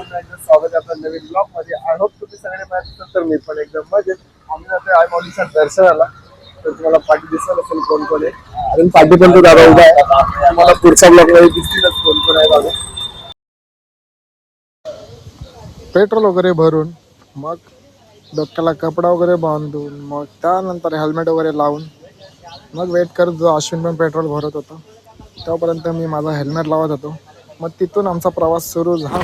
एकदा स्वागत आहे. आपल्या नवीन ब्लॉगमध्ये आय होप तुम्ही सगळे. असाल तर मी पण एकदम मजेत. आम्ही जातोय आई माऊलीच्या दर्शनाला. तर तुम्हाला पाठी दिसत असेल कोण कोण आहे. अजून पाठी पण तो दादा उभा आहे. तुम्हाला पुढच्या ब्लॉगमध्ये दिसतीलच कोण कोण आहे दादा पेट्रोल वगैरे भरून मग डोक्याला कपडा वगैरे बांधून मग त्यानंतर हेल्मेट वगैरे लावून मग वेट करत जो अश्विन पण पेट्रोल भरत होता तोपर्यंत मी माझा हेल्मेट लावत होतो. मग तिथून आमचा प्रवास सुरू झाला.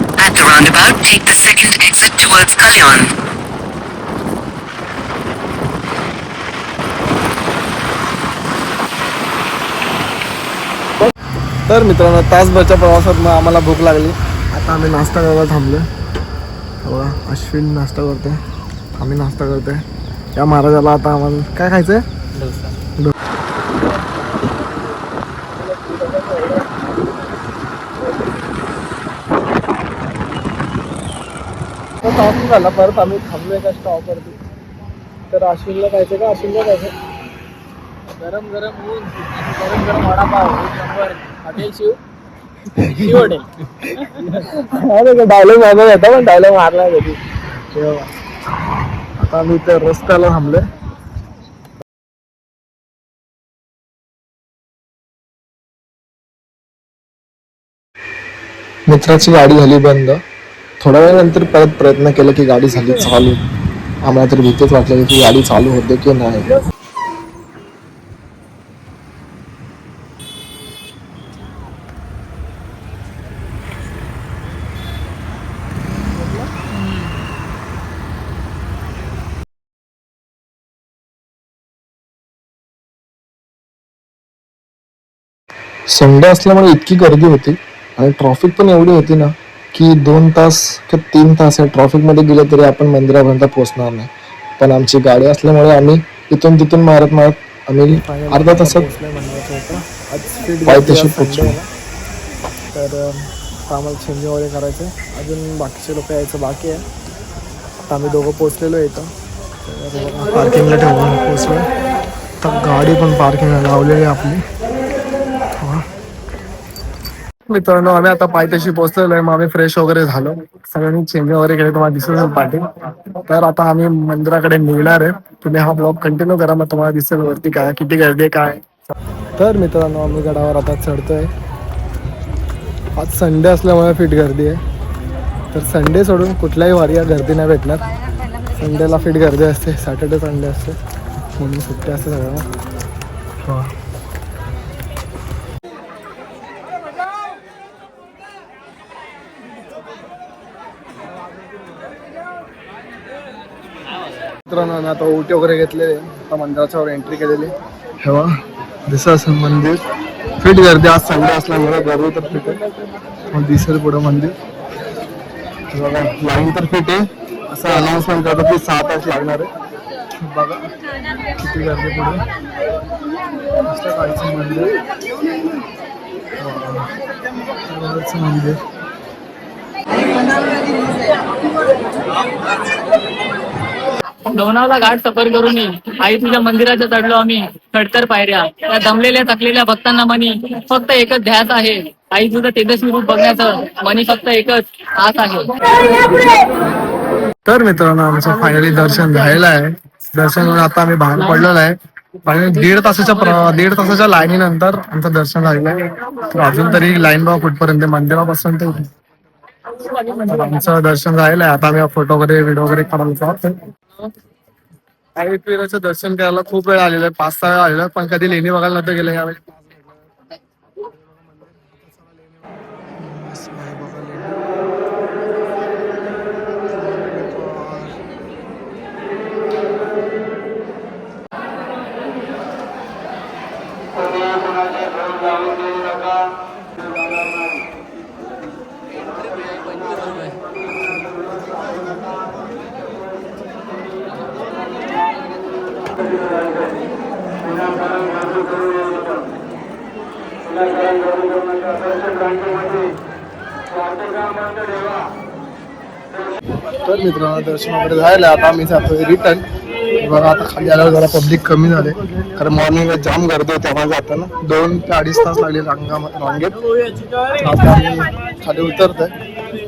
At the roundabout, take the second exit towards Kalyan. तर मित्रांनो तासभरच्या प्रवासात मग आम्हाला भूक लागली. आता आम्ही नाश्ता करायला थांबलो बघा अश्विन नाश्ता करते आम्ही नाश्ता करतोय. या महाराजाला आता आम्हाला काय खायचंय? डो- तो stop झाला. परत आम्ही थांबलो एका स्टॉपवरती तर अश्विनला खायचं का? अश्विनला खायचं गरम गरम ऊन. गरम गरम vada pav. Number hotel Shiv. Shiv hotel. अरे डायलॉग माझा होता पण डायलॉग मारला कधी. आता आम्ही इथे रस्त्याला थांबलोय. मित्राची गाडी झाली बंद. थोड्या वेळानंतर परत प्रयत्न केला की गाडी झाली चालू. आम्हाला तर भीतीच वाटली की गाडी चालू होते की नाही. संडे असल्यामुळे इतकी गर्दी होती आणि ट्रॉफिक पण एवढी होती ना. की दोन तास किंवा तीन तास या ट्रॉफिकमध्ये गेले तरी आपण मंदिरापर्यंत पोहोचणार नाही. पण आमची गाडी असल्यामुळे आम्ही इथून तिथून मारत मारत आम्ही अर्धा तासात पायथ्याशी पोहोचलो. तर आम्हाला चेंजिंग वगैरे करायचं. आहे अजून बाकीचे लोक यायचं बाकी आहे. आता आम्ही दोघं पोचलेलो इथं. पार्किंगला ठेवून पोचलो तर गाडी पण पार्किंगला लावलेली आहे आपली. मित्रांनो आम्ही आता पायथ्याशी पोहोचलेलो आहे. मग आम्ही फ्रेश वगैरे झालो. सगळ्यांनी चेंज वगैरे केले तुम्हाला दिसत असेल पाठी तर आता आम्ही मंदिराकडे निघणार आहे. तुम्ही हा ब्लॉग कंटिन्यू करा मग तुम्हाला दिसेल वरती काय किती गर्दी आहे काय. तर मित्रांनो आम्ही गडावर आता चढतोय. आज संडे असल्यामुळे फिट गर्दी आहे. तर संडे सोडून कुठल्याही वारी या गर्दी नाही भेटणार. संडेला फिट गर्दी असते सॅटर्डे संडे असते. म्हणून सुट्टी असते सगळ्यांना. हां मित्रांनो आता ओटी वगैरे घेतले आता मंदिराच्या वर एंट्री केलेली हेवा दिसत असेल मंदिर. फिट गर्दी आज संडे असल्यामुळे गर्दी तर फिट आहे. मग दिसेल पुढं मंदिर. बघा लाईन तर फिट आहे. असं अनाऊन्समेंट करतात की सहा तास लागणार आहे. बघा किती गर्दी पुढे. मस्त मंदिर. मंदिर. लोणावला घाट सफर करून आई तुझ्या मंदिराच्या चढलो आम्ही. खडतर पायऱ्या. त्या दमलेल्या थकलेल्या भक्तांना मनी फक्त एकच ध्यास आहे. आई तुझं तेजस्वी रूप बघण्याचं मनी फक्त एकच आस आहे. तर मित्रांनो आमचं फायनली दर्शन झालेलं आहे. दर्शन करून आता आम्ही बाहेर पडलेलो आहे. आणि दीड तासाच्या दीड तासाच्या लाईनीनंतर आमचं दर्शन झालेलं आहे. अजून तरी लाईन बघा कुठपर्यंत मंदिरापासून ते तर आमचं दर्शन झालेलं आहे आता आम्ही फोटो वगैरे व्हिडिओ वगैरे जातो एकविराचं दर्शन करायला खूप वेळ आलेलं आहे. पाच सहा वेळा आलेलं पण कधी लेणी बघायला नव्हतं गेलं यावेळी. तर मित्रांनो दर्शन वगैरे झालं आता आम्ही जातोय रिटर्न बघा आता खाली आल्यावर जरा पब्लिक कमी झाले. कारण मॉर्निंग जाम गर्दी होती आम्हाला जाताना. दोन ते अडीच तास लागले रांगा रांगेत. आता आम्ही खाली उतरतोय.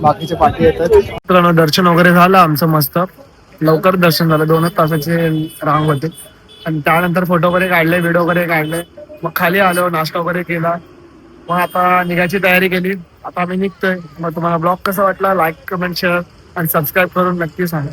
बाकीचे पाठी येत आहेत. मित्रांनो दर्शन वगैरे झालं आमचं मस्त. लवकर दर्शन झालं. दोनच तासाचे रांग होते. आणि त्यानंतर फोटो वगैरे काढले व्हिडिओ वगैरे काढले. मग खाली आलो नाश्ता वगैरे केला. मग आता निघायची तयारी केली. आता आम्ही निघतोय. मग तुम्हाला ब्लॉग कसा वाटला लाईक कमेंट शेअर आणि सबस्क्राईब करून नक्की सांगा.